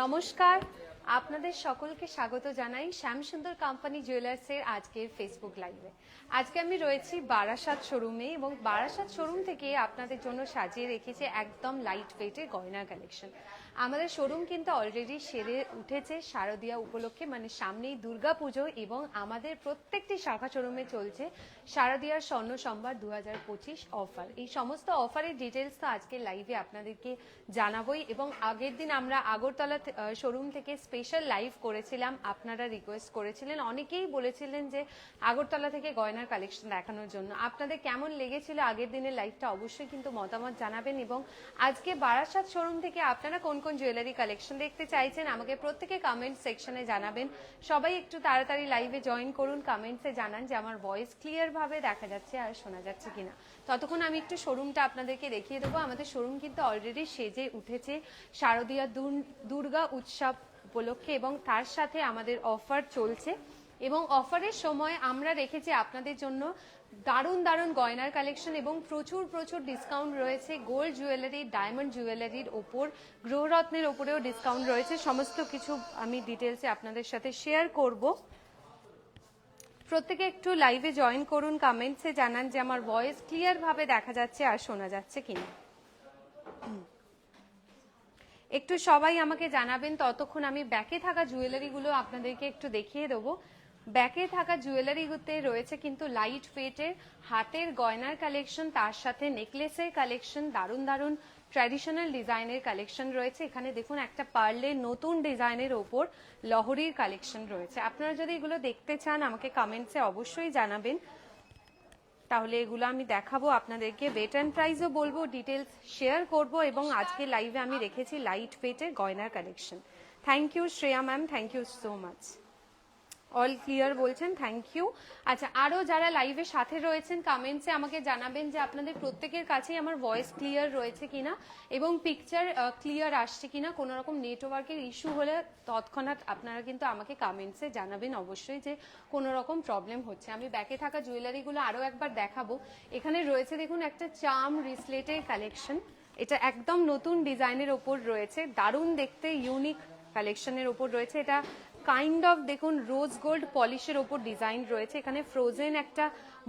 নমস্কার। আপনাদের সকলকে স্বাগত জানাই শ্যামসুন্দর কোম্পানি জুয়েলার্সের আজকের ফেসবুক লাইভে আজকে আমি রয়েছি বারাসাত শোরুমে এবং বারাসাত শোরুম থেকে আপনাদের জন্য সাজিয়ে রেখেছে একদম লাইট ওয়েটের গয়নার কালেকশন আমাদের শোরুম কিন্তু অলরেডি সেরে উঠেছে শারদীয়া উপলক্ষে মানে সামনেই দুর্গা পুজো এবং আমাদের প্রত্যেকটি শাখা শোরুমে চলছে শারদীয়ার স্বর্ণ সম্ভার দু হাজার পঁচিশ অফার। এই সমস্ত অফারের ডিটেলস তো আজকে লাইভে আপনাদেরকে জানাবোই এবং আগের দিন আমরা আগরতলা শোরুম থেকে স্পেশাল লাইভ করেছিলাম, আপনারা রিকোয়েস্ট করেছিলেন। অনেকেই বলেছিলেন যে আগরতলা থেকে গয়নার কালেকশন দেখানোর জন্য। আপনাদের কেমন লেগেছিল আগের দিনের লাইভটা অবশ্যই কিন্তু মতামত জানাবেন এবং আজকে বারাসাত শোরুম থেকে আপনারা কোন কোন জুয়েলারি কালেকশন দেখতে চাইছেন আমাকে প্রত্যেকে কমেন্ট সেকশনে জানাবেন। সবাই একটু তাড়াতাড়ি লাইভে জয়েন করুন কমেন্টসে জানান যে আমার ভয়েস ক্লিয়ার ভাবে দেখা যাচ্ছে আর শোনা যাচ্ছে কিনা। ততক্ষণ আমি একটু শোরুমটা আপনাদেরকে দেখিয়ে দেবো। আমাদের শোরুম কিন্তু অলরেডি সেজে উঠেছে শারদীয়া দুর্গা উৎসব উপলক্ষে এবং তার সাথে আমাদের অফার চলছে এবং অফারের সময় আমরা রেখেছি আপনাদের জন্য দারুণ দারুণ গয়নার কালেকশন এবং প্রচুর প্রচুর ডিসকাউন্ট রয়েছে। গোল্ড জুয়েলারি ডায়মন্ড জুয়েলারির ওপর, গ্রহরত্নের ওপরেও ডিসকাউন্ট রয়েছে। সমস্ত কিছু আমি ডিটেলসে আপনাদের সাথে শেয়ার করব। প্রত্যেকে একটু লাইভে জয়েন করুন কমেন্টসে জানান যে আমার ভয়েস ক্লিয়ার ভাবে দেখা যাচ্ছে আর শোনা যাচ্ছে কিনা। একটু সবাই আমাকে জানাবেন, ততক্ষণ আমি ব্যাকে থাকা জুয়েলারিগুলো আপনাদেরকে একটু দেখিয়ে দেবো। ব্যাকে থাকা জুয়েলারিগুলোতে রয়েছে কিন্তু লাইট ওয়েটের হাতের গয়নার কালেকশন তার সাথে নেকলেসের কালেকশন দারুণ দারুণ ট্র্যাডিশনাল ডিজাইনের কালেকশন রয়েছে। এখানে দেখুন, একটা পার্লের নতুন ডিজাইনের ওপর লহরির কালেকশন রয়েছে। আপনারা যদি এগুলো দেখতে চান, আমাকে কমেন্টসে অবশ্যই জানাবেন। তাহলে এগুলো আমি দেখাবো আপনাদেরকে। ওয়েট অ্যান্ড প্রাইসও বলব ডিটেলস শেয়ার করব এবং আজকে লাইভে আমি রেখেছি লাইট ওয়েটের গয়নার collection thank you Shreya ma'am thank you so much all clear বলছেন থ্যাংক ইউ আচ্ছা আরও যারা লাইভে সাথে রয়েছেন কমেন্টসে আমাকে জানাবেন যে আপনাদের প্রত্যেকের কাছেই আমার ভয়েস ক্লিয়ার রয়েছে কিনা এবং পিকচার ক্লিয়ার আসছে কিনা, কোনো রকম নেটওয়ার্কের ইস্যু হলে তৎক্ষণাৎ আপনারা কিন্তু আমাকে কমেন্টসে জানাবেন অবশ্যই যে কোনো রকম প্রবলেম হচ্ছে। আমি ব্যাকে থাকা জুয়েলারিগুলো আরও একবার দেখাবো। এখানে রয়েছে দেখুন একটা চাম রিসলেটের কালেকশন এটা একদম নতুন ডিজাইনের ওপর রয়েছে। দারুণ দেখতে ইউনিক কালেকশনের ওপর রয়েছে। এটা কাইন্ড অফ দেখুন রোজ গোল্ড পলিশের ওপর ডিজাইন রয়েছে। এখানে ফ্রোজেন একটা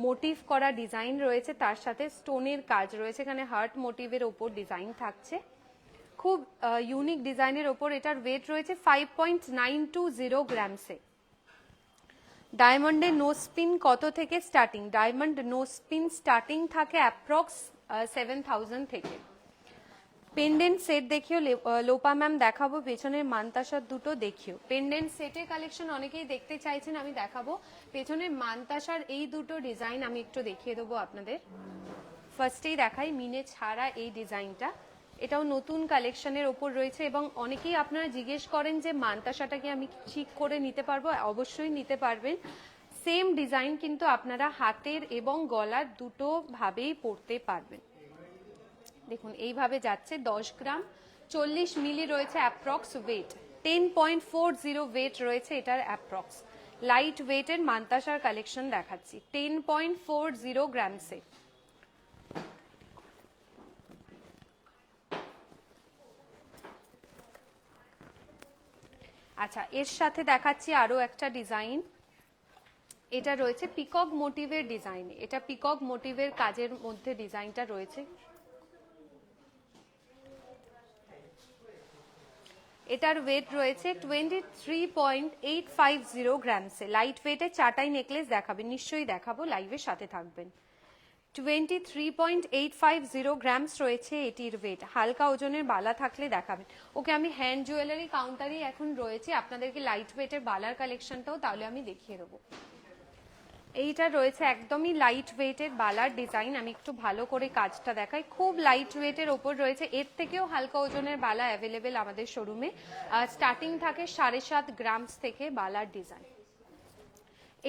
মোটিভ করা ডিজাইন রয়েছে। তার সাথে স্টোনের কাজ রয়েছে। এখানে হার্ট মোটিভের ওপর ডিজাইন থাকছে। খুব ইউনিক ডিজাইনের ওপর এটার ওয়েট রয়েছে five point nine two zero গ্রামসে ডায়মন্ডের নো স্পিন কত থেকে starting diamond no spin starting থাকে অ্যাপ্রক্স সেভেন থাউজেন্ড থেকে। পেন্ডেন্ট সেট দেখিও লোপা ম্যাম দেখাবো, পেছনের মান্তাসার দুটো দেখিও। পেন্ডেন্ট সেটের কালেকশন অনেকেই দেখতে চাইছেন, আমি দেখাবো। পেছনের মান্তাসার এই দুটো ডিজাইন আমি একটু দেখিয়ে দেবো আপনাদের। ফার্স্টেই দেখাই, মিনে ছাড়া এই ডিজাইনটা এটাও নতুন কালেকশনের ওপর রয়েছে এবং অনেকেই আপনারা জিজ্ঞেস করেন যে মান্তাসাটাকে আমি ঠিক করে নিতে পারব, অবশ্যই নিতে পারবেন। সেম ডিজাইন কিন্তু আপনারা হাতের এবং গলার দুটো ভাবেই পরতে পারবেন। দেখুন, এইভাবে যাচ্ছে দশ গ্রাম। চল্লিশ মিলি রয়েছে approx weight ten point four zero weight রয়েছে এটার অ্যাপ্রক্স লাইট ওয়েটের মান্তাসার কালেকশন দেখাচ্ছি। টেন পয়েন্ট ফোর জিরো গ্রামসে আচ্ছা এর সাথে দেখাচ্ছি আরও একটা ডিজাইন এটা রয়েছে পিকক মোটিভের ডিজাইন এটা পিকক মোটিভের কাজের মধ্যে ডিজাইনটা রয়েছে। এটার ওয়েট রয়েছে twenty three point eight five zero গ্রামসে light ওয়েটে চাটাই নেকলেস দেখাবে, নিশ্চয়ই দেখাবো লাইভের সাথে থাকবেন। Twenty three point eight five zero grams রয়েছে এটির ওয়েট হালকা ওজনের বালা থাকলে দেখাবেন। ওকে, আমি হ্যান্ড জুয়েলারি কাউন্টারই এখন রয়েছে। আপনাদেরকে লাইট ওয়েটের বালার কালেকশনটাও তাহলে আমি দেখিয়ে দেবো। এইটা রয়েছে একদমই লাইট ওয়েটের বালার ডিজাইন আমি একটু ভালো করে কাজটা দেখাই। খুব লাইট ওয়েটের ওপর রয়েছে। এর থেকেও হালকা ওজনের বালা অ্যাভেলেবেল আমাদের শোরুমে স্টার্টিং থাকে সাড়ে সাত গ্রামস থেকে বালার ডিজাইন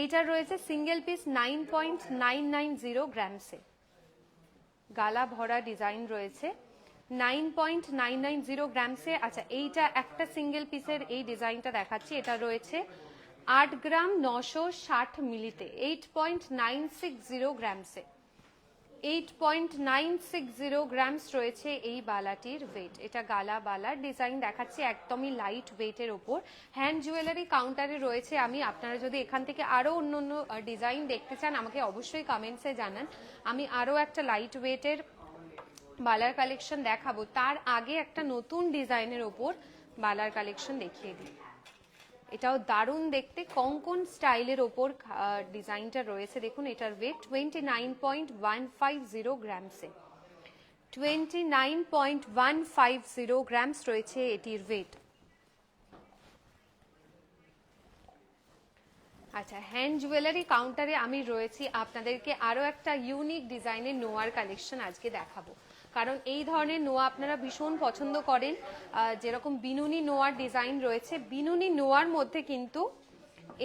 এইটা রয়েছে single piece nine point nine nine zero গ্রামসে গালা ভরা ডিজাইন রয়েছে। Nine point nine nine zero গ্রামসে আচ্ছা এইটা একটা সিঙ্গেল পিসের এই ডিজাইনটা দেখাচ্ছি। এটা রয়েছে আট গ্রাম নশো ষাট মিলিতে eight point nine six zero গ্রামসে eight point nine six zero grams রয়েছে এই বালাটির ওয়েট এটা গালা বালার ডিজাইন দেখাচ্ছি একদমই লাইট ওয়েটের ওপর। হ্যান্ড জুয়েলারি কাউন্টারে রয়েছে আমি। আপনারা যদি এখান থেকে আরও অন্য অন্য ডিজাইন দেখতে চান, আমাকে অবশ্যই কমেন্টসে জানান। আমি আরও একটা লাইট ওয়েটের বালার কালেকশন দেখাবো। তার আগে একটা নতুন ডিজাইনের ওপর বালার কালেকশন দেখিয়ে দিই। এটাও দারুণ দেখতে। কঙ্কন স্টাইলের ওপর ডিজাইনটা রয়েছে। দেখুন, এটার weight twenty nine point one five zero গ্রামসে twenty nine point one five zero grams রয়েছে এটির ওয়েট আচ্ছা হ্যান্ড জুয়েলারি কাউন্টারে আমি রয়েছি। আপনাদেরকে আরও একটা ইউনিক ডিজাইনের নোয়ার কালেকশন আজকে দেখাবো। কারণ এই ধরনের নোয়া আপনারা ভীষণ পছন্দ করেন। যেরকম বিনুনি নোয়ার ডিজাইন রয়েছে। বিনুনি নোয়ার মধ্যে কিন্তু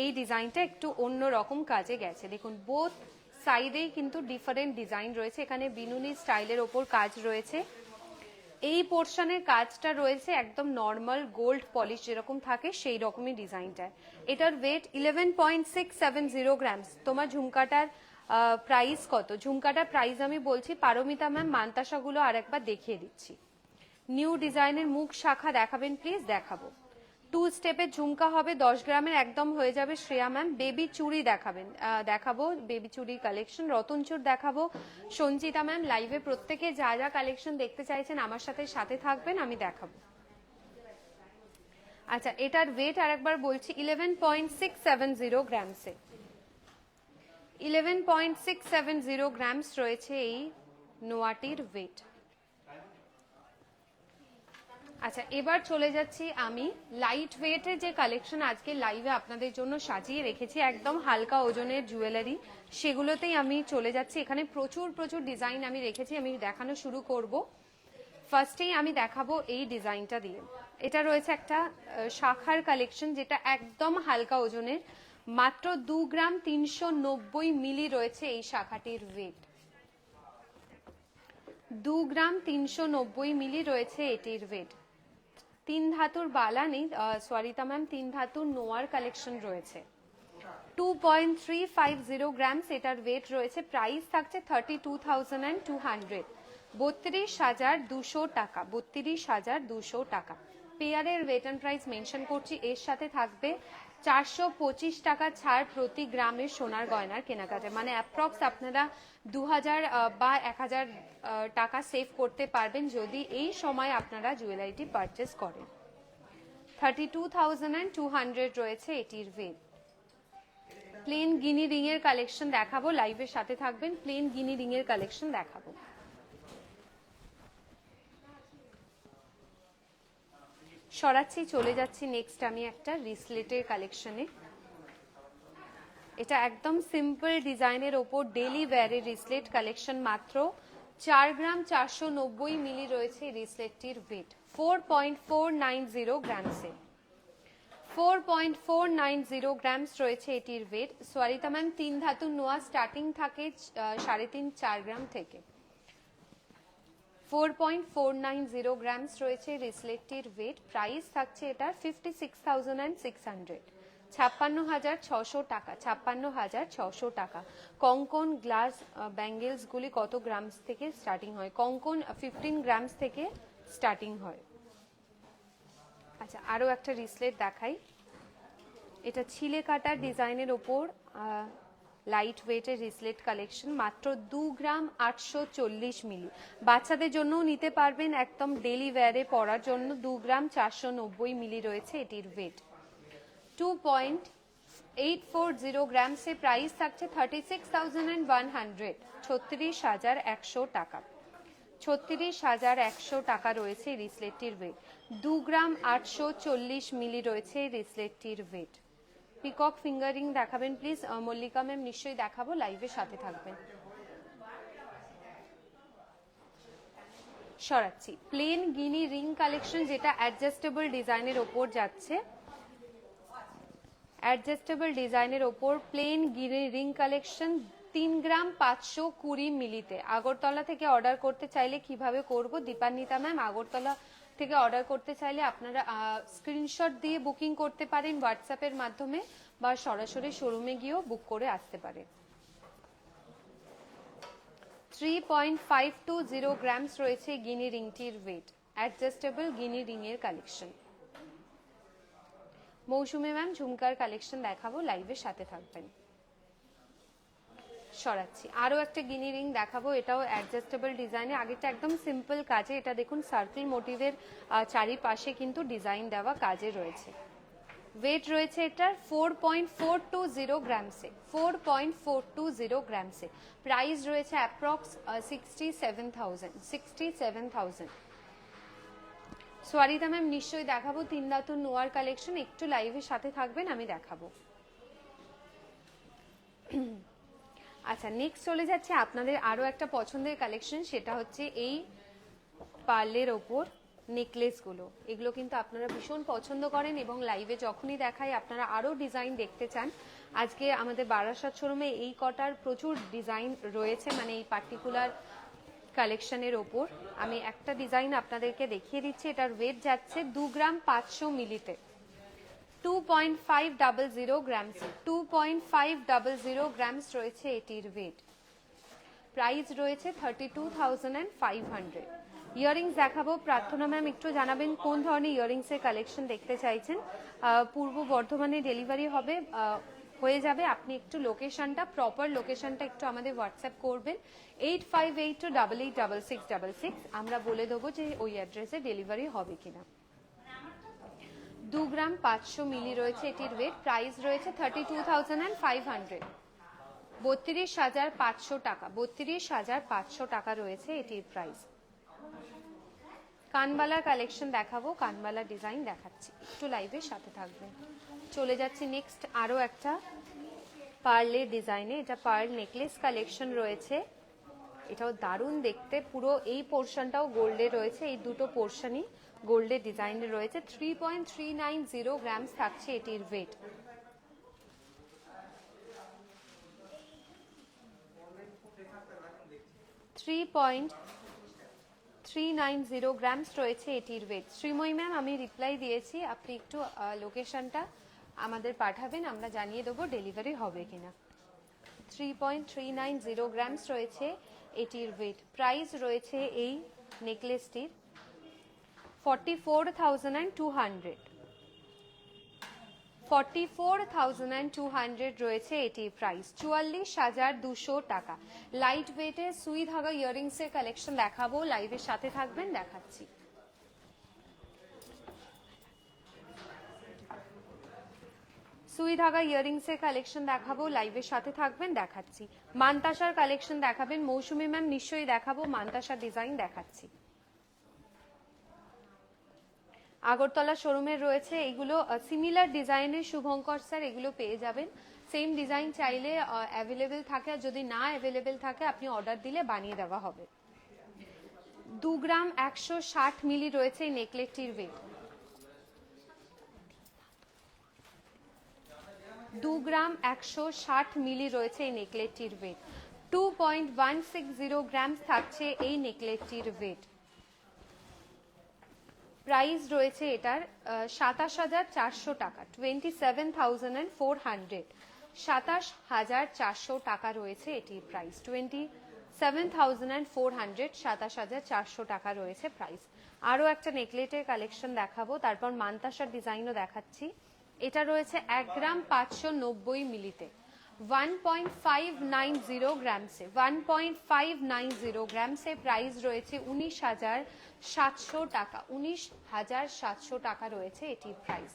এই ডিজাইনটা একটু অন্য রকম কাজে গেছে। দেখুন বোথ সাইডেই কিন্তু ডিফারেন্ট ডিজাইন রয়েছে। এখানে বিনুনি স্টাইলের ওপর কাজ রয়েছে। এই পোর্শনের কাজটা রয়েছে একদম নর্মাল গোল্ড পলিশ যেরকম থাকে, সেই রকমই ডিজাইনটা এটার weight eleven point six seven zero grams তোমার ঝুমকাটার প্রাইস কত? ঝুমকাটার প্রাইস আমি বলছি, পারমিতা ম্যাম মান্তাসাগুলো আর একবার দেখিয়ে দিচ্ছি। নিউ ডিজাইনের মুখ শাখা দেখাবেন প্লিজ দেখাবো। টু স্টেপের ঝুমকা হবে, দশ গ্রামের একদম হয়ে যাবে শ্রেয়া ম্যাম বেবি চুড়ি দেখাবেন দেখাবো বেবি চুড়ি কালেকশন রতন চুর দেখাবো। সঞ্চিতা ম্যাম লাইভে প্রত্যেকে যা যা কালেকশন দেখতে চাইছেন আমার সাথে সাথে থাকবেন, আমি দেখাবো। আচ্ছা এটার ওয়েট আরেকবার বলছি eleven point six seven zero গ্রামসে eleven point six seven zero grams রয়েছে এই নোয়াটির ওয়েট আচ্ছা এবার চলে যাচ্ছি আমি লাইট ওয়েটের যে কালেকশন আজকে লাইভে আপনাদের জন্য সাজিয়ে রেখেছি, একদম হালকা ওজনের জুয়েলারি সেগুলোতেই আমি চলে যাচ্ছি। এখানে প্রচুর প্রচুর ডিজাইন আমি রেখেছি, আমি দেখানো শুরু করব। ফার্স্টেই আমি দেখাবো এই ডিজাইনটা দিয়ে। এটা রয়েছে একটা শাখার কালেকশন যেটা একদম হালকা ওজনের। মাত্র দু গ্রাম তিনশো নব্বই মিলি রয়েছে এই শাখাটির ওয়েট দু গ্রাম তিনশো নব্বই মিলি রয়েছে এটির ওয়েট তিন ধাতুর বালা নেই সরিতা ম্যাম, তিন ধাতুর নোয়ার কালেকশন রয়েছে। Two point three five zero gram এটার ওয়েট রয়েছে। প্রাইস থাকছে thirty two thousand and two hundred. বত্রিশ হাজার দুশো টাকা, বত্রিশ হাজার দুশো টাকা। পেয়ারের ওয়েট অ্যান্ড প্রাইস মেনশন করছি। এর সাথে থাকবে চারশো পঁচিশ টাকা ছাড় প্রতি গ্রামের সোনার গয়নার কেনাকাটা। মানে অ্যাপ্রক্স আপনারা দু হাজার বা এক হাজার টাকা সেভ করতে পারবেন যদি এই সময় আপনারা জুয়েলারিটি পারচেস করেন। Thirty two thousand and two hundred রয়েছে এটির ওয়েট প্লেন গিনি রিং এর কালেকশন দেখাবো লাইভের সাথে থাকবেন প্লেন গিনি রিং এর কালেকশন দেখাবো। সরাচ্ছি, চলে যাচ্ছি নেক্সট আমি একটা রিসলেটের কালেকশনে এটা একদম সিম্পল ডিজাইনের ওপর ডেলি ওয়্যারের রিসলেট কালেকশন মাত্র চার গ্রাম চারশো নব্বই মিলি রয়েছে রিসলেটটির weight four point four nine zero গ্রামসে four point four nine zero grams রয়েছে এটির ওয়েট সোয়ারিতা ম্যাম তিন ধাতু নোয়া স্টার্টিং থাকে সাড়ে তিন, চার গ্রাম থেকে। Four point four nine zero grams রয়েছে রিসলেটটির ওয়েট প্রাইস থাকছে এটার fifty six thousand and six hundred ছাপ্পান্ন হাজার ছশো টাকা, ছাপ্পান্ন হাজার ছশো টাকা। কঙ্কন গ্লাস ব্যাঙ্গেলসগুলি কত গ্রামস থেকে স্টার্টিং হয়? কঙ্কন ফিফটিন গ্রামস থেকে স্টার্টিং হয়। আচ্ছা আরও একটা রিসলেট দেখাই। এটা ছিলে কাটা ডিজাইনের ওপর লাইট ওয়েটের রিসলেট কালেকশন মাত্র দু গ্রাম আটশো চল্লিশ মিলি। বাচ্চাদের জন্যও নিতে পারবেন একদম ডেলি ওয়্যারে পরার জন্য দু গ্রাম চারশো নব্বই মিলি রয়েছে এটির weight two point eight four zero গ্রামসে price থাকছে thirty six thousand and one hundred ছত্রিশ হাজার একশো টাকা। ছত্রিশ হাজার একশো টাকা রয়েছে রিসলেটটির ওয়েট দু গ্রাম আটশো চল্লিশ মিলি রয়েছে রিসলেটটির ওয়েট পিকক ফিঙ্গারিং দেখাবেন প্লিজ মল্লিকা ম্যাম নিশ্চয়ই দেখাবো লাইভের সাথে থাকবেন। সরাচ্ছি। প্লেন গিনি রিং কালেকশন যেটা অ্যাডজাস্টেবল ডিজাইনের ওপর যাচ্ছে। অ্যাডজাস্টেবল ডিজাইনের ওপর প্লেন গিনি রিং কালেকশন তিন গ্রাম পাঁচশো কুড়ি মিলিতে। আগরতলা থেকে অর্ডার করতে চাইলে কীভাবে করব? দীপান্বিতা ম্যাম আগরতলা থেকে অর্ডার করতে চাইলে আপনারা স্ক্রিনশট দিয়ে বুকিং করতে পারেন হোয়াটসঅ্যাপের মাধ্যমে বা সরাসরি শোরুমে গিয়েও বুক করে আসতে পারেন। Three point five two zero grams রয়েছে গিনি রিংটির ওয়েট অ্যাডজাস্টেবল গিনি রিংয়ের কালেকশন মৌসুমি ম্যাম ঝুমকার কালেকশন দেখাবো লাইভের সাথে থাকবেন। সরাচ্ছি। আরও একটা গিনি রিং দেখাবো, এটাও অ্যাডজাস্টেবল ডিজাইনে আগেটা একদম সিম্পল কাজে, এটা দেখুন সার্কেল মোটিভের চারিপাশে কিন্তু ডিজাইন দেওয়া কাজে রয়েছে। ওয়েট রয়েছে এটার four point four two zero গ্রামসে four point four two zero গ্রামসে price রয়েছে approx sixty seven thousand sixty seven thousand Soyarita ma'am নিশ্চয়ই দেখাবো তিন দাতুর নোয়ার কালেকশন একটু লাইভের সাথে থাকবেন, আমি দেখাবো। আচ্ছা নেক্সট চলে যাচ্ছে আপনাদের আরও একটা পছন্দের কালেকশন সেটা হচ্ছে এই পার্লের ওপর নেকলেসগুলো এগুলো কিন্তু আপনারা ভীষণ পছন্দ করেন এবং লাইভে যখনই দেখাই আপনারা আরও ডিজাইন দেখতে চান। আজকে আমাদের বারাসাত শোরুমে এই কটার প্রচুর ডিজাইন রয়েছে মানে এই পার্টিকুলার কালেকশনের ওপর। আমি একটা ডিজাইন আপনাদেরকে দেখিয়ে দিচ্ছি, এটার ওয়েট যাচ্ছে দু গ্রাম পাঁচশো মিলিতে two point five double zero grams two point five double zero grams রয়েছে এটির ওয়েট প্রাইস রয়েছে thirty two thousand and five hundred earrings দেখাবো। প্রার্থনা ম্যাম একটু জানাবেন কোন ধরনের ইয়ারিংসের কালেকশন দেখতে চাইছেন। পূর্ব বর্ধমানে ডেলিভারি হবে হয়ে যাবে। আপনি একটু লোকেশনটা প্রপার লোকেশনটা একটু আমাদের হোয়াটসঅ্যাপ করবেন। Eight five eight two double eight double six double six আমরা বলে দেবো যে ওই অ্যাড্রেসে ডেলিভারি হবে কিনা। দু গ্রাম পাঁচশো মিলি রয়েছে এটির ওয়েট প্রাইস রয়েছে thirty two thousand and five hundred বত্রিশ হাজার পাঁচশো টাকা, বত্রিশ হাজার পাঁচশো টাকা রয়েছে এটির প্রাইস কানবালার কালেকশন দেখাবো, কানবালা ডিজাইন দেখাচ্ছি। একটু লাইভের সাথে থাকবেন। চলে যাচ্ছি নেক্সট আরও একটা পার্লের ডিজাইনে এটা পার্ল নেকলেস কালেকশন রয়েছে। এটাও দারুণ দেখতে। পুরো এই পোর্শনটাও গোল্ডে রয়েছে। এই দুটো পোর্শনই গোল্ডের ডিজাইনে রয়েছে। Three point three nine zero grams থাকছে এটির weight three point three nine zero grams রয়েছে এটির ওয়েট শ্রীময়ী ম্যাম আমি রিপ্লাই দিয়েছি। আপনি একটু লোকেশনটা আমাদের পাঠাবেন, আমরা জানিয়ে দেবো ডেলিভারি হবে কিনা। Three point three nine zero grams রয়েছে এটির ওয়েট প্রাইস রয়েছে এই নেকলেসটির forty four thousand and two hundred forty four thousand and two hundred রয়েছে এটির প্রাইস চুয়াল্লিশ হাজার দুশো টাকা। লাইট ওয়েটে সুই ধাগা ইয়ারিংসের কালেকশন দেখাবো। লাইভের সাথে থাকবেন, দেখাচ্ছি। সুই ধাগা ইয়ারিংস এর কালেকশন দেখাবো লাইভের সাথে থাকবেন, দেখাচ্ছি। মান্তাসার কালেকশন দেখাবেন, মৌসুমী ম্যাম নিশ্চয়ই দেখাবো মান্তাসার ডিজাইন দেখাচ্ছি। আগরতলা শোরুমের রয়েছে, এগুলো সিমিলার ডিজাইনের শুভঙ্কর স্যার এগুলো পেয়ে যাবেন। সেম ডিজাইন চাইলে অ্যাভেলেবেল থাকে, আর যদি না অ্যাভেলেবেল থাকে, আপনি অর্ডার দিলে বানিয়ে দেওয়া হবে। দু গ্রাম একশো ষাট মিলি রয়েছে এই নেকলেসটির ওয়েট দু গ্রাম একশো ষাট মিলি রয়েছে এই নেকলেসটির weight two point one six zero grams থাকছে এই নেকলেসটির ওয়েট প্রাইস রয়েছে এটার সাতাশ হাজার চারশো টাকা twenty seven thousand and four hundred সাতাশ হাজার চারশো টাকা রয়েছে এটির price twenty seven thousand and four hundred সাতাশ হাজার চারশো টাকা রয়েছে প্রাইস আরও একটা নেকলেটের কালেকশন দেখাবো, তারপর মান্তাসার ডিজাইনও দেখাচ্ছি। এটা রয়েছে এক গ্রাম পাঁচশো নব্বই মিলিতে। One point five nine zero গ্রামসে। One point five nine zero গ্রামসে price রয়েছে উনিশ হাজার সাতশো টাকা। উনিশ হাজার সাতশো টাকা রয়েছে এটির প্রাইস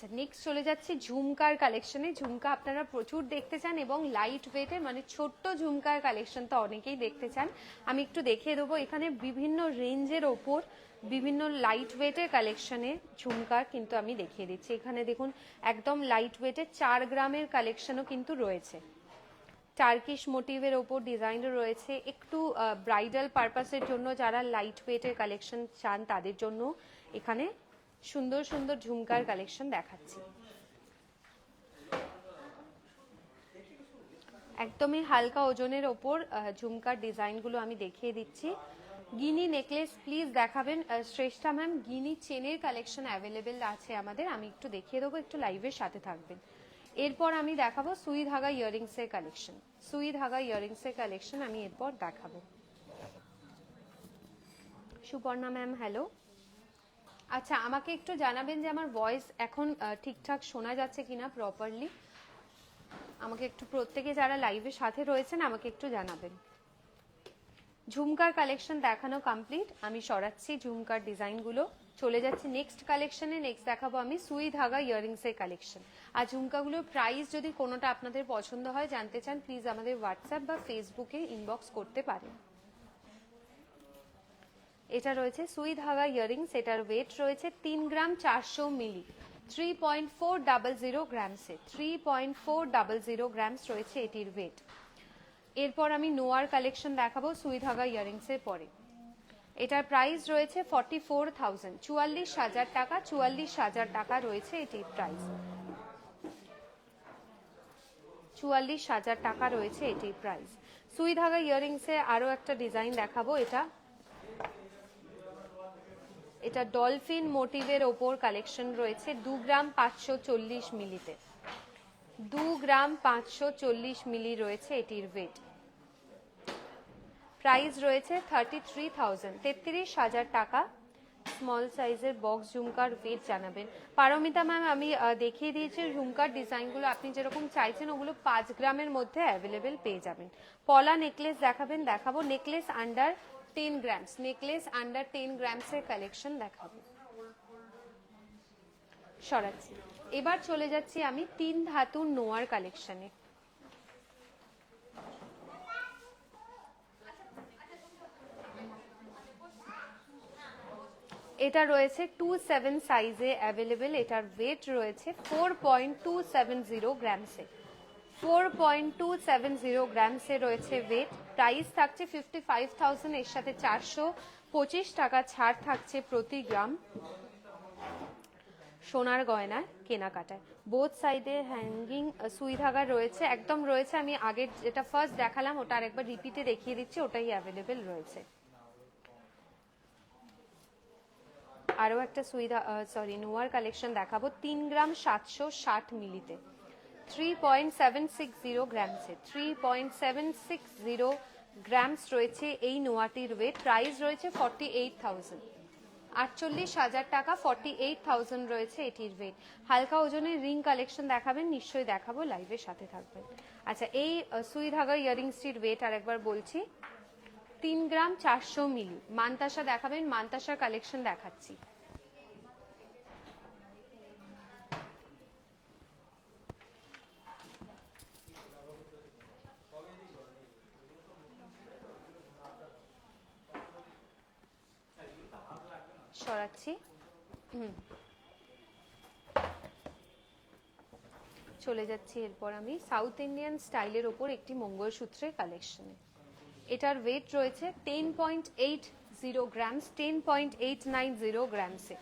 আচ্ছা নেক্সট চলে যাচ্ছে ঝুমকার কালেকশনে ঝুমকা আপনারা প্রচুর দেখতে চান এবং লাইট ওয়েটে মানে ছোট্ট ঝুমকার কালেকশন তো অনেকেই দেখতে চান। আমি একটু দেখিয়ে দেবো, এখানে বিভিন্ন রেঞ্জের ওপর বিভিন্ন লাইট ওয়েটের কালেকশনে ঝুমকার কিন্তু আমি দেখিয়ে দিচ্ছি। এখানে দেখুন, একদম লাইট ওয়েটের চার গ্রামের কালেকশনও কিন্তু রয়েছে। টার্কিশ মোটিভের ওপর ডিজাইন রয়েছে। একটু ব্রাইডাল পারপাসের জন্য যারা লাইট ওয়েটের কালেকশন চান তাদের জন্য এখানে সুন্দর সুন্দর ঝুমকার কালেকশন দেখাচ্ছি। একদমই হালকা ওজনের ওপর ঝুমকার ডিজাইনগুলো আমি দেখিয়ে দিচ্ছি। গিনি নেকলেস প্লিজ দেখাবেন। শ্রেষ্ঠা ম্যাম গিনি চেনের কালেকশন অ্যাভেলেবেল আছে আমাদের। আমি একটু দেখিয়ে দেবো, একটু লাইভের সাথে থাকবেন। এরপর আমি দেখাবো সুই ধাগা ইয়ারিংসের কালেকশন সুই ধাগা ইয়ারিংসের কালেকশন আমি এরপর দেখাবো। সুপর্ণা ম্যাম হ্যালো আচ্ছা আমাকে একটু জানাবেন যে আমার ভয়েস এখন ঠিকঠাক শোনা যাচ্ছে কিনা প্রপারলি আমাকে একটু প্রত্যেকে যারা লাইভের সাথে রয়েছেন, আমাকে একটু জানাবেন। ঝুমকার কালেকশন দেখানো কমপ্লিট আমি সরাচ্ছি ঝুমকার ডিজাইনগুলো চলে যাচ্ছি নেক্সট কালেকশনে নেক্সট দেখাবো আমি সুই ধাগা ইয়ারিংসের কালেকশন আর ঝুমকাগুলোর প্রাইস যদি কোনোটা আপনাদের পছন্দ হয়, জানতে চান প্লিজ আমাদের হোয়াটসঅ্যাপ বা ফেসবুকে ইনবক্স করতে পারেন। এটা রয়েছে সুই ধাগা ইয়ারিংস এটার ওয়েট রয়েছে তিন গ্রাম চারশো milli. Three point four double zero গ্রামসে three point four double zero grams রয়েছে এটির ওয়েট এরপর আমি নোয়ার কালেকশন দেখাবো সুই ধাগা ইয়ারিংসের পরে। এটার প্রাইস রয়েছে ফর্টি ফোর থাউজেন্ড চুয়াল্লিশ হাজার টাকা, চুয়াল্লিশ হাজার টাকা রয়েছে এটির প্রাইস চুয়াল্লিশ হাজার টাকা রয়েছে এটির প্রাইস সুই ধাগা ইয়ারিংসে আরও একটা ডিজাইন দেখাবো, এটা এটা ডলফিন মোটিভের ওপর কালেকশন রয়েছে, দু গ্রাম পাঁচশো চল্লিশ মিলিতে। দু গ্রাম পাঁচশো চল্লিশ মিলি রয়েছে এটির ওয়েট প্রাইস রয়েছে থার্টি থ্রি থাউজেন্ড তেত্রিশ হাজার টাকা। স্মল সাইজের বক্স ঝুমকার ওয়েট জানাবেন। পারমিতা ম্যাম আমি দেখিয়ে দিয়েছি ঝুমকার ডিজাইনগুলো আপনি যেরকম চাইছেন, ওগুলো পাঁচ গ্রামের মধ্যে অ্যাভেলেবেল পেয়ে যাবেন। পলা নেকলেস দেখাবেন, দেখাবো। Necklace under ten grams, necklace under ten গ্রামসের collection দেখাবো। সরাচ্ছি। এবার চলে যাচ্ছি আমি তিন ধাতুর নোয়ার কালেকশনে এটা রয়েছে টু সেভেন সাইজে অ্যাভেলেবেল এটার ওয়েট রয়েছে four point two seven zero গ্রামসে। Four point two seven zero গ্রামসে রয়েছে ওয়েট প্রাইস থাকছে ফিফটি ফাইভ থাউজেন্ড এর সাথে চারশো পঁচিশ টাকা ছাড় থাকছে প্রতি গ্রাম। সোনার গয়নার কেনাকাটায়। বোথ সাইডে হ্যাঙ্গিং সুই ধাগা রয়েছে, একদম রয়েছে। আমি আগের যেটা ফার্স্ট দেখালাম, ওটা আরেকবার রিপিটে দেখিয়ে দিচ্ছি, ওটাই অ্যাভেলেবেল রয়েছে। আরও একটা সুইধা সরি নোয়ার কালেকশন দেখাবো। তিন গ্রাম সাতশো ষাট মিলিতে। Three point seven six zero গ্রামসে three point seven six zero grams রয়েছে এই নোয়াটির ওয়েট প্রাইস রয়েছে ফর্টি এইট থাউজেন্ড আটচল্লিশ হাজার টাকা ফর্টি এইট থাউজেন্ড রয়েছে এটির ওয়েট হালকা ওজনের রিং কালেকশন দেখাবেন, নিশ্চয়ই দেখাবো লাইভের সাথে থাকবেন। আচ্ছা এই সুই ধাগা ইয়ারিংসটির ওয়েট আরেকবার বলছি। তিন গ্রাম চারশো মিলি। মান্তাসা দেখাবেন, মান্তাসার কালেকশন দেখাচ্ছি। সরাচ্ছি। চলে যাচ্ছি এরপর আমি। সাউথ ইন্ডিয়ান স্টাইলের ওপর একটি মঙ্গলসূত্রের কালেকশনে এটার ওয়েট রয়েছে ten point eight zero grams ten point eight nine zero গ্রামসে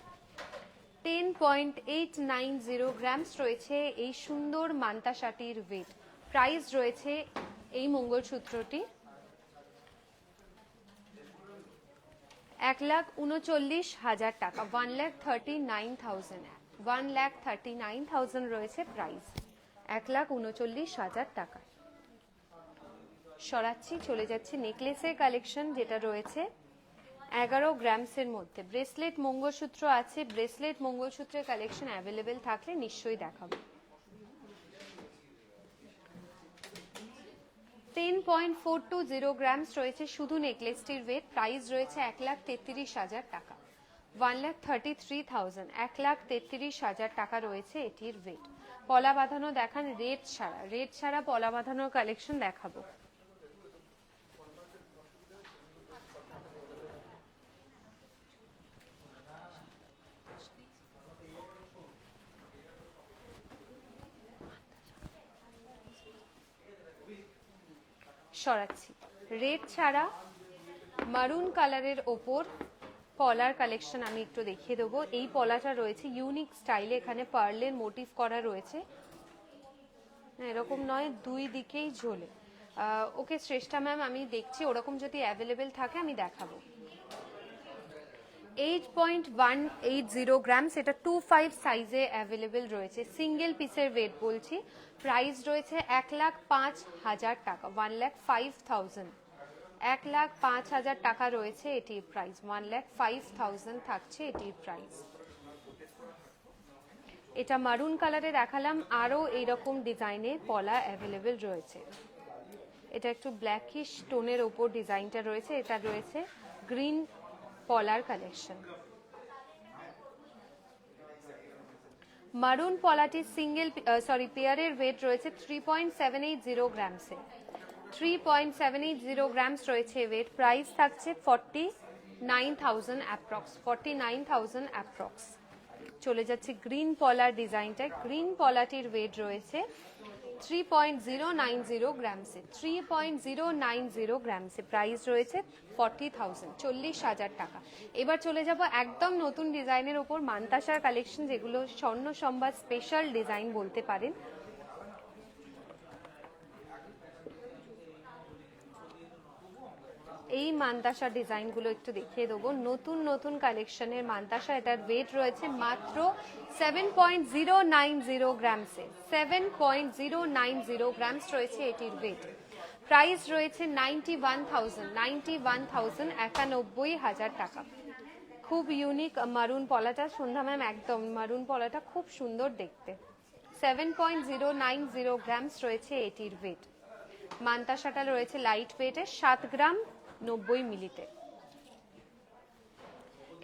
ten point eight nine zero grams রয়েছে এই সুন্দর মান্তাসাটির ওয়েট প্রাইস রয়েছে এই মঙ্গলসূত্রটি এক লাখ উনচল্লিশ হাজার টাকা one lakh thirty nine thousand one lakh thirty nine thousand রয়েছে প্রাইস এক লাখ উনচল্লিশ হাজার টাকা। সরাচ্ছি, চলে যাচ্ছে নেকলেসের কালেকশন যেটা রয়েছে। এগারো গ্রামসের মধ্যে। ব্রেসলেট মঙ্গলসূত্র আছে। ব্রেসলেট মঙ্গলসূত্রের কালেকশন অ্যাভেলেবেল থাকলে নিশ্চয়ই দেখাবো। Ten point four two zero grams রয়েছে শুধু নেকলেসটির ওয়েট প্রাইস রয়েছে এক লাখ তেত্রিশ হাজার টাকা। One lakh thirty three thousand. এক লাখ তেত্রিশ হাজার টাকা রয়েছে এটির ওয়েট পলা বাঁধানো দেখান রেড ছাড়া। রেড ছাড়া পলা বাঁধানোর কালেকশন দেখাবো। সরাচ্ছি। রেড ছাড়া মারুন কালারের ওপর পলার কালেকশন আমি একটু দেখিয়ে দেবো। এই পলাটা রয়েছে ইউনিক স্টাইলে এখানে পার্লের মোটিভ করা রয়েছে। এরকম নয়, দুই দিকেই ঝোলে। ওকে শ্রেষ্ঠা ম্যাম আমি দেখছি, ওরকম যদি অ্যাভেলেবেল থাকে আমি দেখাবো। Eight point one eight zero grams এটা টু ফাইভ সাইজে অ্যাভেলেবেল রয়েছে। সিঙ্গেল পিসের ওয়েট বলছি। প্রাইস রয়েছে এক লাখ পাঁচ হাজার টাকা ওয়ান লাখ ফাইভ থাউজেন্ড এক লাখ পাঁচ হাজার টাকা রয়েছে এটির price one lakh five thousand থাকছে এটির প্রাইস এটা মারুন কালারে দেখালাম, আরও এইরকম ডিজাইনে পলা অ্যাভেলেবেল রয়েছে। এটা একটু ব্ল্যাকিশ টোনের ওপর ডিজাইনটা রয়েছে, এটা রয়েছে গ্রিন পলার কালেকশন মারুন পলাটি সিঙ্গেল সরি পেয়ারের ওয়েট রয়েছে three point seven eight zero গ্রামসে three point seven eight zero grams রয়েছে ওয়েট প্রাইস থাকছে forty nine thousand approx forty nine thousand approx চলে যাচ্ছে গ্রিন পলার ডিজাইনটা গ্রিন পলাটির ওয়েট রয়েছে three point zero nine zero গ্রামসে three point zero nine zero গ্রামসে price রয়েছে forty thousand চল্লিশ হাজার টাকা। এবার চলে যাব একদম নতুন ডিজাইনের ওপর মান্তাসার কালেকশন যেগুলো স্বর্ণ সম্বাদ স্পেশাল ডিজাইন বলতে পারেন। এই মান্তাসা ডিজাইনগুলো একটু দেখিয়ে দেবো। নতুন নতুন কালেকশনের মান্তাসা এটার ওয়েট রয়েছে মাত্র seven point zero nine zero গ্রামসে seven point zero nine zero grams রয়েছে এটির ওয়েট প্রাইস রয়েছে ninety one thousand ninety one thousand একানব্বই হাজার টাকা। খুব ইউনিক মারুন পলাটা। সন্ধ্যা ম্যাম একদম মারুন পলাটা খুব সুন্দর দেখতে। Seven point zero nine zero grams রয়েছে এটির ওয়েট মান্তাসাটা রয়েছে লাইট ওয়েটের সাত গ্রাম নব্বই মিলিতে।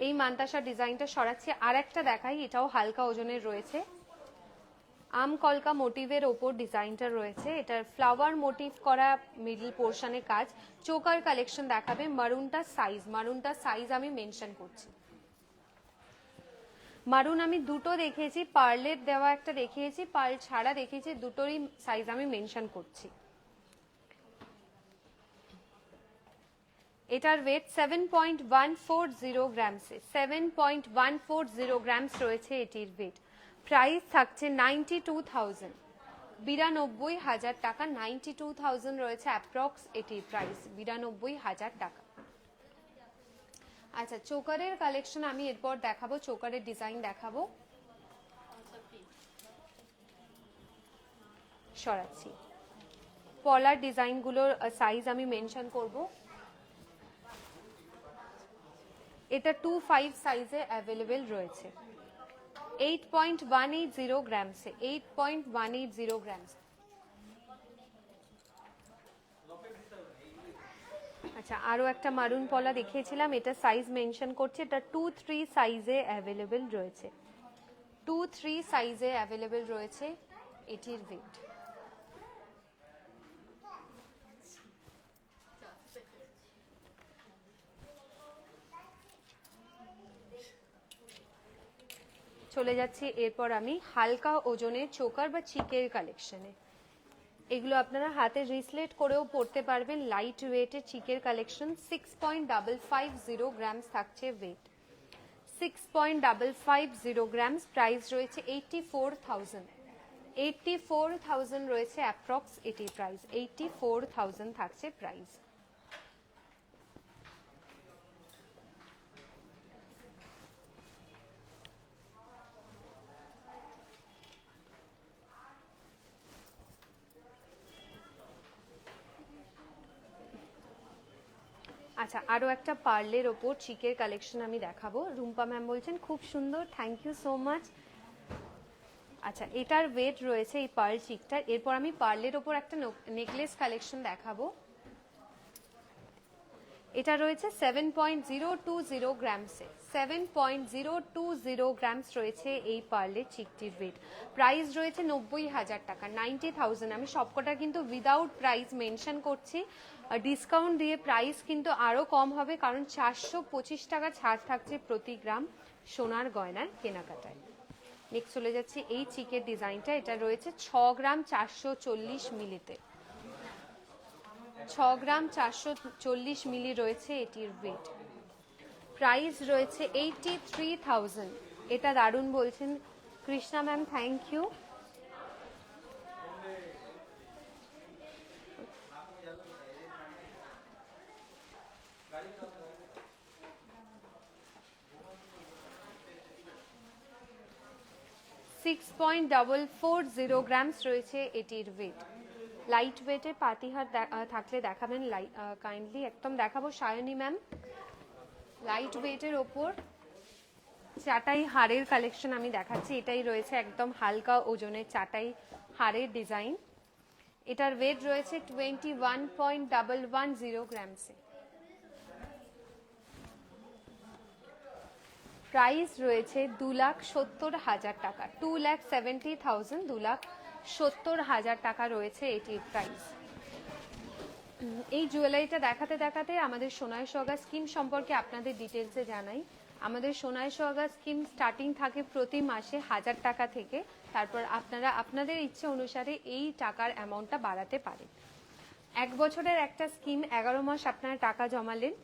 এই মান্তাসা ডিজাইনটা সরাচ্ছি আর একটা দেখাই, এটাও হালকা ওজনের রয়েছে। আম কলকা মোটিভের ওপর ডিজাইনটা রয়েছে, এটার ফ্লাওয়ার মোটিভ করা মিডল পোর্শনে কাজ। চোকার কালেকশন দেখাবে মারুনটা সাইজ মারুনটা সাইজ আমি মেনশন করছি। মারুন আমি দুটো দেখিয়েছি পার্লের দেওয়া একটা দেখিয়েছি পার্ল ছাড়া দেখিয়েছি দুটোরই সাইজ আমি মেনশন করছি। এটার weight seven point one four zero গ্রামসে seven point one four zero grams রয়েছে এটির ওয়েট প্রাইস থাকছে নাইনটি টু থাউজেন্ড বিরানব্বই হাজার টাকা নাইনটি টু থাউজেন্ড রয়েছে অ্যাপ্রক্স এটির প্রাইস বিরানব্বই হাজার টাকা। আচ্ছা চোকারের কালেকশন আমি এরপর দেখাবো, চোকারের ডিজাইন দেখাবো। সরাচ্ছি। পলার ডিজাইনগুলোর সাইজ আমি মেনশন করব। এটা টু ফাইভ সাইজে অ্যাভেলেবেল রয়েছে। Eight point one eight zero গ্রামসে eight point one eight zero grams আচ্ছা আরও একটা মারুন পলা দেখিয়েছিলাম, এটা সাইজ মেনশন করছে, এটা টু থ্রি সাইজে অ্যাভেলেবেল রয়েছে। টু থ্রি সাইজে অ্যাভেলেবেল রয়েছে, এটির ওয়েট চলে যাচ্ছি, এরপর আমি হালকা ওজনের চোকার বা চিকের কালেকশনে এগুলো আপনারা হাতে রিসলেট করেও পড়তে পারবেন লাইট ওয়েটের চিকের collection six point double five zero grams থাকছে weight six point double five zero grams price রয়েছে eighty four thousand eighty four thousand রয়েছে অ্যাপ্রক্স এটি প্রাইস এইটটি ফোর থাউজেন্ড থাকছে প্রাইস আচ্ছা আরও একটা পার্লের ওপর চিকের কালেকশন আমি দেখাবো। রুম্পা ম্যাম বলছেন, খুব সুন্দর থ্যাংক ইউ সো মাচ আচ্ছা এটার ওয়েট রয়েছে এই পার্ল চিকটার। এরপর আমি পার্লের ওপর একটা নেকলেস কালেকশন দেখাবো। এটা রয়েছে seven point zero two zero গ্রামসে seven point zero two zero grams রয়েছে এই পার্লের চিকটির ওয়েট প্রাইস রয়েছে নব্বই হাজার টাকা নাইনটি থাউজেন্ড আমি সবকটা কিন্তু উইদাউট প্রাইস মেনশন করছি। ডিসকাউন্ট দিয়ে প্রাইস কিন্তু আরও কম হবে কারণ চারশো পঁচিশ টাকা ছাড় থাকছে প্রতি গ্রাম সোনার গয়নার কেনাকাটায়। নেক্সট চলে যাচ্ছে, এই চিকের ডিজাইনটা এটা রয়েছে ছ গ্রাম চারশো চল্লিশ মিলিতে। ছ গ্রাম চারশো চল্লিশ মিলি রয়েছে এটির ওয়েট প্রাইস রয়েছে এইটি থ্রি থাউজেন্ড এটা দারুণ বলছেন Krishna ma'am thank you six point double four zero grams রয়েছে এটির ওয়েট লাইট ওয়েটে পাতিহার থাকলে দেখাবেন। কাইন্ডলি একদম দেখাবো। সায়নী ম্যাম লাইট ওয়েটের ওপর চাটাই হাড়ের কালেকশন আমি দেখাচ্ছি। এটাই রয়েছে একদম হালকা ওজনের চাটাই হাড়ের ডিজাইন এটার ওয়েট রয়েছে twenty one point double one zero গ্রামসে price রয়েছে দু লাখ সত্তর হাজার টাকা। টু লাখ সেভেন্টি থাউজেন্ড দু লাখ সত্তর হাজার টাকা রয়েছে এটির প্রাইস এই জুয়েলারিটা দেখাতে দেখাতে আমাদের সোনায় সোহাগা স্কিম সম্পর্কে আপনাদের ডিটেলসে জানাই। আমাদের সোনায় সোহাগা স্কিম স্টার্টিং থাকে প্রতি মাসে হাজার টাকা থেকে। তারপর আপনারা, আপনাদের ইচ্ছে অনুসারে এই টাকার অ্যামাউন্টটা বাড়াতে পারেন। এক বছরের একটা স্কিম, এগারো মাস আপনারা টাকা জমালেন।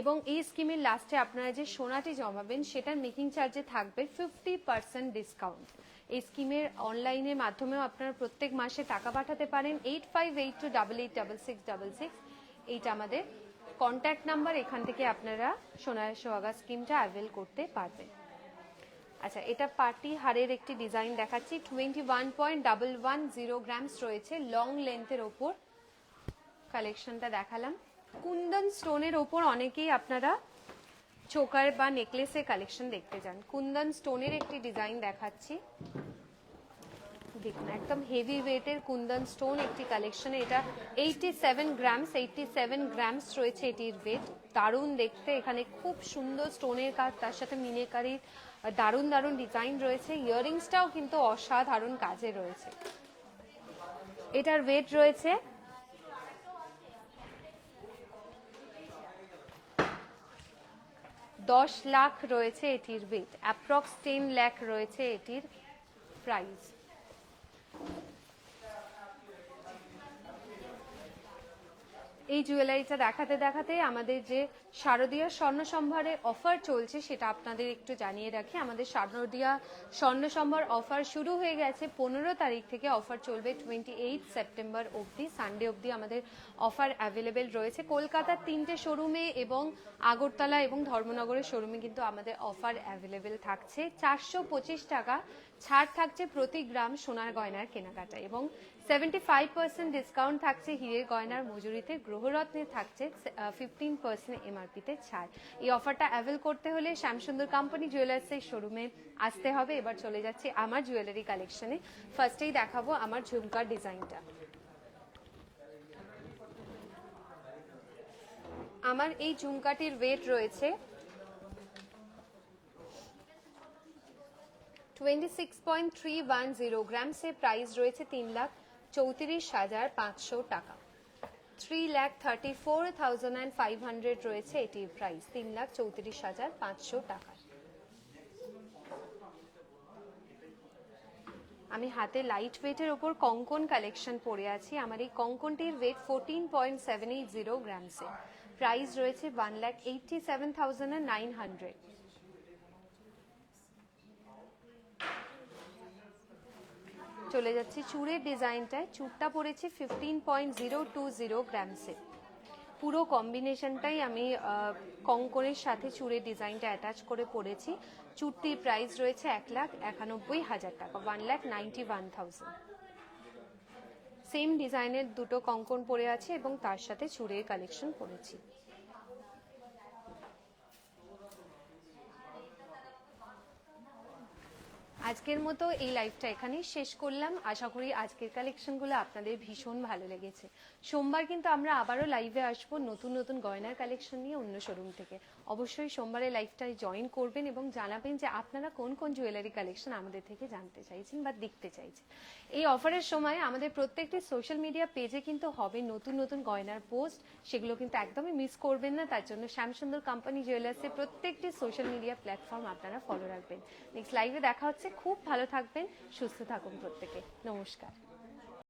এবং এই স্কিমের লাস্টে আপনারা যে সোনাটি জমাবেন, সেটার মেকিং চার্জে থাকবে ফিফটি পার্সেন্ট ডিসকাউন্ট এই স্কিমের অনলাইনের মাধ্যমেও আপনারা প্রত্যেক মাসে টাকা পাঠাতে পারেন eight five eight two double eight double six double six. এইটা আমাদের কন্ট্যাক্ট নাম্বার এখান থেকে আপনারা সোনার সোহাগা স্কিমটা অ্যাভেল করতে পারবেন। আচ্ছা এটা পার্টি হারের একটি ডিজাইন দেখাচ্ছি। Twenty one point double one zero grams রয়েছে লং লেন্থের ওপর কালেকশনটা দেখালাম। কুন্দন স্টোনের ওপর অনেকেই আপনারা চোকার বা নেকলেসের কালেকশন দেখতে যান। কুন্দন স্টোনের একটি ডিজাইন দেখাচ্ছি। দেখুন, একদম হেভি ওয়েটের কুন্দন স্টোন একটি কালেকশন এটা eighty seven grams eighty seven grams রয়েছে এটির ওয়েট দারুণ দেখতে। এখানে খুব সুন্দর স্টোনের কাজ, তার সাথে মিনেকারির দারুণ দারুণ ডিজাইন রয়েছে। ইয়াররিংসটাও কিন্তু অসাধারণ কাজে রয়েছে। এটার ওয়েট রয়েছে দশ লাখ রয়েছে এটির ওয়েট অ্যাপ্রক্স টেন লাখ রয়েছে এটির প্রাইস এই জুয়েলারিটা দেখাতে দেখাতে আমাদের যে শারদীয় স্বর্ণ সম্ভারে অফার চলছে, সেটা আপনাদের একটু জানিয়ে রাখি। আমাদের শারদীয়া স্বর্ণ সম্ভার অফার শুরু হয়ে গেছে পনেরো তারিখ থেকে। অফার চলবে টোয়েন্টি এইট সেপ্টেম্বর অবধি। সানডে অবধি আমাদের অফার অ্যাভেলেবেল রয়েছে। কলকাতার তিনটে শোরুমে এবং আগরতলা এবং ধর্মনগরের শোরুমে কিন্তু আমাদের অফার অ্যাভেলেবেল থাকছে। চারশো পঁচিশ টাকা ছাড় থাকছে প্রতি গ্রাম সোনার গয়নার কেনাকাটা এবং সেভেন্টি ফাইভ পার্সেন্ট ডিসকাউন্ট থাকছে হীরের গয়নার মজুরিতে, গ্রহরত্নে থাকছে ফিফটিন পার্সেন্ট এমআরপিতে ছাড়। এই অফারটা অ্যাভেল করতে হলে শ্যামসুন্দর কোম্পানি জুয়েলার্সের শোরুমে আসতে হবে। এবার চলে যাচ্ছি আমার জুয়েলারি কালেকশনে ফার্স্টেই দেখাবো আমার ঝুমকার ডিজাইনটা। আমার এই ঝুমকাটির ওয়েট রয়েছে twenty six point three one zero গ্রামসের price রয়েছে তিন লাখ চৌত্রিশ হাজার পাঁচশো টাকা। Three lakh thirty four thousand and five hundred রয়েছে এটির প্রাইস তিন লাখ চৌত্রিশ হাজার পাঁচশো টাকা। আমি হাতে লাইট ওয়েটের ওপর কঙ্কন কালেকশন পরে আছি। আমার এই কঙ্কনটির weight fourteen point seven eight zero গ্রামসে price রয়েছে one lakh eighty seven thousand nine hundred চলে যাচ্ছি চুড়ের ডিজাইনটায়। চুড়টা পড়েছে fifteen point zero two zero গ্রামসে পুরো কম্বিনেশনটাই আমি কঙ্কনের সাথে চুড়ের ডিজাইনটা অ্যাটাচ করে পড়েছি চুড়টির প্রাইস রয়েছে এক লাখ একানব্বই হাজার টাকা one lakh ninety one thousand same ডিজাইনের দুটো কঙ্কন পরে আছে এবং তার সাথে চুড়ের কালেকশন পরেছি আজকের মতো এই লাইভটা এখানেই শেষ করলাম। আশা করি আজকের কালেকশনগুলো আপনাদের ভীষণ ভালো লেগেছে। সোমবার কিন্তু আমরা আবারও লাইভে আসব নতুন নতুন গয়নার কালেকশন নিয়ে অন্য শোরুম থেকে। অবশ্যই সোমবারে লাইভটায় জয়েন করবেন এবং জানাবেন যে আপনারা কোন কোন জুয়েলারি কালেকশন আমাদের থেকে জানতে চাইছেন বা দেখতে চাইছেন। এই অফারের সময় আমাদের প্রত্যেকটি সোশ্যাল মিডিয়া পেজে কিন্তু হবে নতুন নতুন গয়নার পোস্ট সেগুলো কিন্তু একদমই মিস করবেন না। তার জন্য শ্যামসুন্দর কোম্পানি জুয়েলার্সের প্রত্যেকটি সোশ্যাল মিডিয়া প্ল্যাটফর্ম আপনারা ফলো রাখবেন। নেক্সট লাইভে দেখা হচ্ছে। খুব ভালো থাকবেন। সুস্থ থাকুন প্রত্যেকে। নমস্কার।